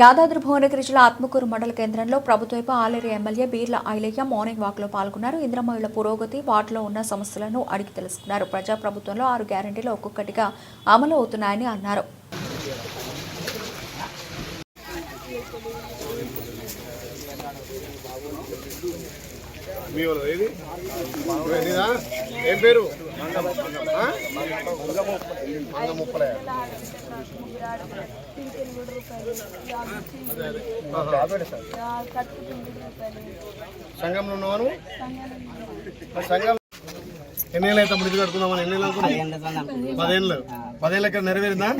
యాదాద్రి భువనగిరి జిల్లా ఆత్మకూరు మండల కేంద్రంలో ప్రభుత్వపు ఆలేరు ఎమ్మెల్యే బీర్ల ఐలయ్య మార్నింగ్ వాక్లో పాల్గొన్నారు. ఇంద్రమహిళ పురోగతి వాటిలో ఉన్న సమస్యలను అడిగి తెలుసుకున్నారు. ప్రజాప్రభుత్వంలో ఆరు గ్యారంటీలు ఒక్కొక్కటిగా అమలు అవుతున్నాయని అన్నారు. ఏం పేరు? సంఘంలో ఉన్నవాను? సంఘం ఎన్ని ఏళ్ళు అయితే మృతి కట్టుకున్నామని ఎన్ని ఏళ్ళు అనుకున్నావు పదేళ్ళు. పదేళ్ళ నెరవేరిందా?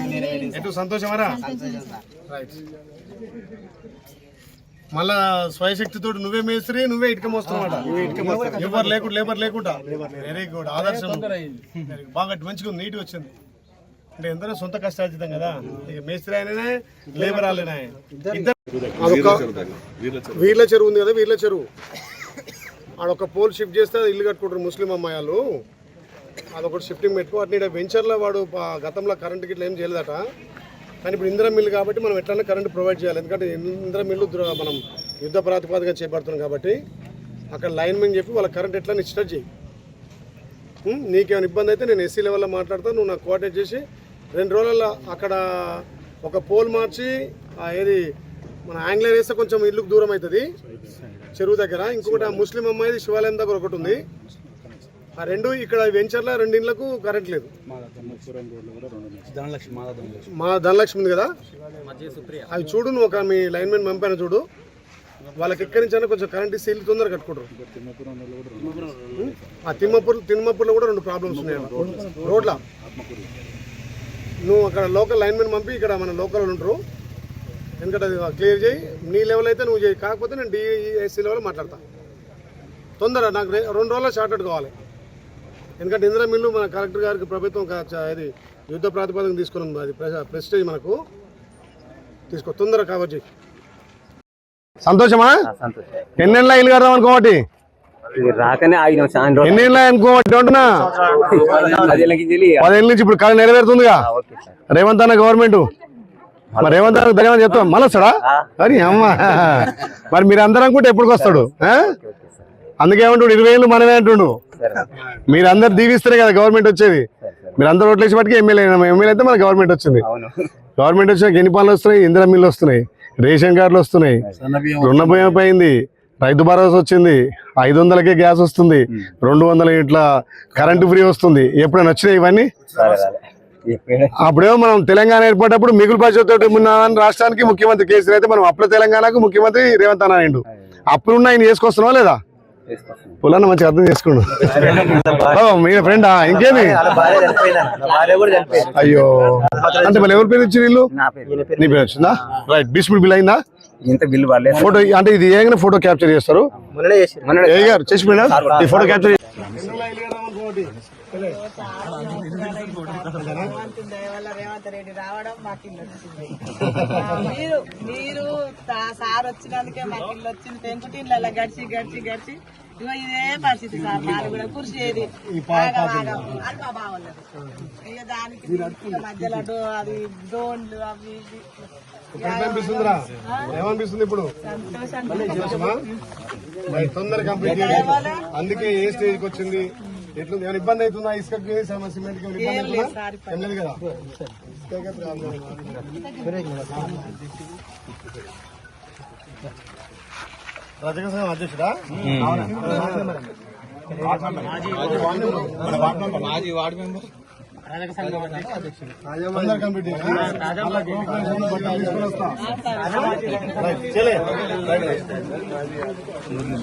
ఎటు సంతోషమరా? రైట్. మళ్ళా స్వయశక్తితో నువ్వే మేస్త్రి నువ్వే ఇటుక మోస్తున్నావు. ఎవరు లేకుండా లేబర్ లేకుండా వెరీ గుడ్ ఆదర్శం. బాగా మంచిగా ఉంది నీట్గా వచ్చింది. అంటే ఎందరో సొంత కష్టార్జితం కదా. ఇక మేస్త్రి అయిననే లేబర్ వాళ్ళనే. వీర్ల చెరువు ఉంది కదా వీర్ల చెరువు. ఆడొక పోల్ షిఫ్ట్ చేస్తే ఇల్లు కట్టుకుంటారు ముస్లిం అమ్మాయిలు. అదొకటి షిఫ్టింగ్ పెట్టుకో. అట్లా ఈడ వెంచర్లో వాడు గతంలో కరెంట్ గిట్ల ఏం చేయలేదట. కానీ ఇప్పుడు ఇందిరా మిల్లు కాబట్టి మనం ఎట్లన్నా కరెంట్ ప్రొవైడ్ చేయాలి. ఎందుకంటే ఇందిరా మిల్లు మనం యుద్ధ ప్రాతిపదికగా చేపడుతున్నాం కాబట్టి అక్కడ లైన్మెన్ చెప్పి వాళ్ళ కరెంట్ ఎట్లా ఇష్టం చేయి. నీకేమైనా ఇబ్బంది అయితే నేను ఎస్సీ లెవెల్లో మాట్లాడతాను నువ్వు నాకు కోఆర్డినేట్ చేసి రెండు రోజుల్లో అక్కడ ఒక పోల్ మార్చి ఏది మన ఆంగ్లేర్ వేస్తే కొంచెం ఇల్లుకు దూరం అవుతుంది. చెరువు దగ్గర. ఇంకొకటి ఆ ముస్లిం అమ్మాయిది శివాలయం దగ్గర ఒకటి ఉంది. ఆ రెండు ఇక్కడ వెంచర్ల రెండు ఇళ్ళకు కరెంట్ లేదు. మా ధనలక్ష్మి ఉంది కదా? అవి చూడు నువ్వు ఒక మీ లైన్మెన్ పంపాను చూడు. వాళ్ళకి ఎక్కడి నుంచైనా కొంచెం కరెంట్ ఇస్తే ఇల్లు తొందరగా కట్టుకుంటారు? ఆ తిమ్మపూర్ తిమ్మపూర్లో కూడా రెండు ప్రాబ్లమ్స్ ఉన్నాయి రోడ్ల నువ్వు అక్కడ లోకల్ లైన్మెన్ పంపి ఇక్కడ మన లోకల్ ఉంటారు. ఎందుకంటే అది క్లియర్ చేయి. నీ లెవెల్ అయితే నువ్వు చేయి. కాకపోతే నేను డిఎస్సీ లెవెల్ మాట్లాడతా. తొందర నాకు రెండు రోజుల్లో షార్ట్అవుట్ కావాలి. ఎందుకంటే ఇందిరా మిల్లు మన కలెక్టర్ గారికి ప్రభుత్వం ఇది యుద్ధ ప్రాతిపదికన తీసుకున్నాం అది ప్రె- ప్రెస్టేజ్ మనకు తీసుకో తొందర కావచ్చు సంతోషమా? ఎన్నెళ్ళ ఇల్లు కడదాం అనుకోటి రాకనే ఆగినాం ఎన్నెళ్ళ తెలియ పదేళ్ళ నుంచి ఇప్పుడు కళ నెరవేరుతుందిగా? రేవంత్ అన్న గవర్నమెంట్. మరి రేవంత్ అన్న ధన్యవాదాలు చెప్తాం. మళ్ళీ వస్తాడా అని అమ్మ. మరి మీరు అందరూ అనుకుంటే ఆ? అందుకే ఏమంటుండు ఇరవై ఏళ్ళు మనమే అంటుండు. మీరు అందరు దీవిస్తారే కదా గవర్నమెంట్ వచ్చేది. మీరు అందరు ఓట్లు వేసి పట్టుకు ఎమ్మెల్యే ఎమ్మెల్యే అయితే మన గవర్నమెంట్ వచ్చింది. అవును. గవర్నమెంట్ వచ్చినాక ఎన్ని పనులు వస్తున్నాయి? ఇందిరా మిల్లు వస్తున్నాయి రేషన్ కార్డులు వస్తున్నాయి. రుణ భయం పోయింది రైతు భరోసా వచ్చింది ఐదు వందలకే గ్యాస్ వస్తుంది రెండు వందల ఇట్లా కరెంటు ఫ్రీ వస్తుంది. ఎప్పుడైనా వచ్చినాయి ఇవన్నీ? అప్పుడేమో మనం తెలంగాణ ఏర్పడ్డప్పుడు మిగులు బడ్జెట్ ఉన్న రాష్ట్రానికి ముఖ్యమంత్రి కేసీఆర్ అయితే మనం అప్పుల తెలంగాణకు ముఖ్యమంత్రి రేవంత్ అన్న అయ్యిండు. అప్పుడున్న ఆయన చేసుకొస్తున్నావా లేదా? పుల్లన్న మంచిగా అర్థం చేసుకుండు ఓ, మీ ఫ్రెండా? ఇంకేమి అయ్యో. అంటే మళ్ళీ ఎవరి పేరు ఇచ్చి వీళ్ళు? నా పేరు. నీ పేరు వచ్చిందా? రైట్ బిస్మిల్ బిల్ అయిందా? ఇంత బిల్లు పడలేదు. ఫోటో అంటే ఇది ఏమైనా ఫోటో క్యాప్చర్ చేస్తారు? చేసి ఏ? ఈ ఫోటో క్యాప్చర్ రేవంత్ రెడ్డి రావడం మాకు ఇల్లు వచ్చింది. మీరు మీరు సార్ వచ్చినందుకే మాకు ఇల్లు వచ్చింది. పెంకుటిళ్ళ గడిచి గడిచి గడిచి. ఇగో ఇదే పరిస్థితి సార్. మాది కూడా కుర్చేది ఇక దానికి మధ్యలో అది డోన్లు అవి ఇవి. ఏమనిపిస్తుందిరా? ఏమనిపిస్తుంది ఇప్పుడు? మరి కంప్లీట్ చేయాలి అందుకే ఏ స్టేజ్కి వచ్చింది? ఎట్లుంది? ఏమైనా ఇబ్బంది అవుతుందా? ఇసుకకి సమ- సిమెంట్కి ఏమైనా ఇబ్బంది ఏం లేదు కదా? ఇసుకకే ప్రాబ్లం. రజక సంఘం అధ్యక్షుడా. మళ్ళా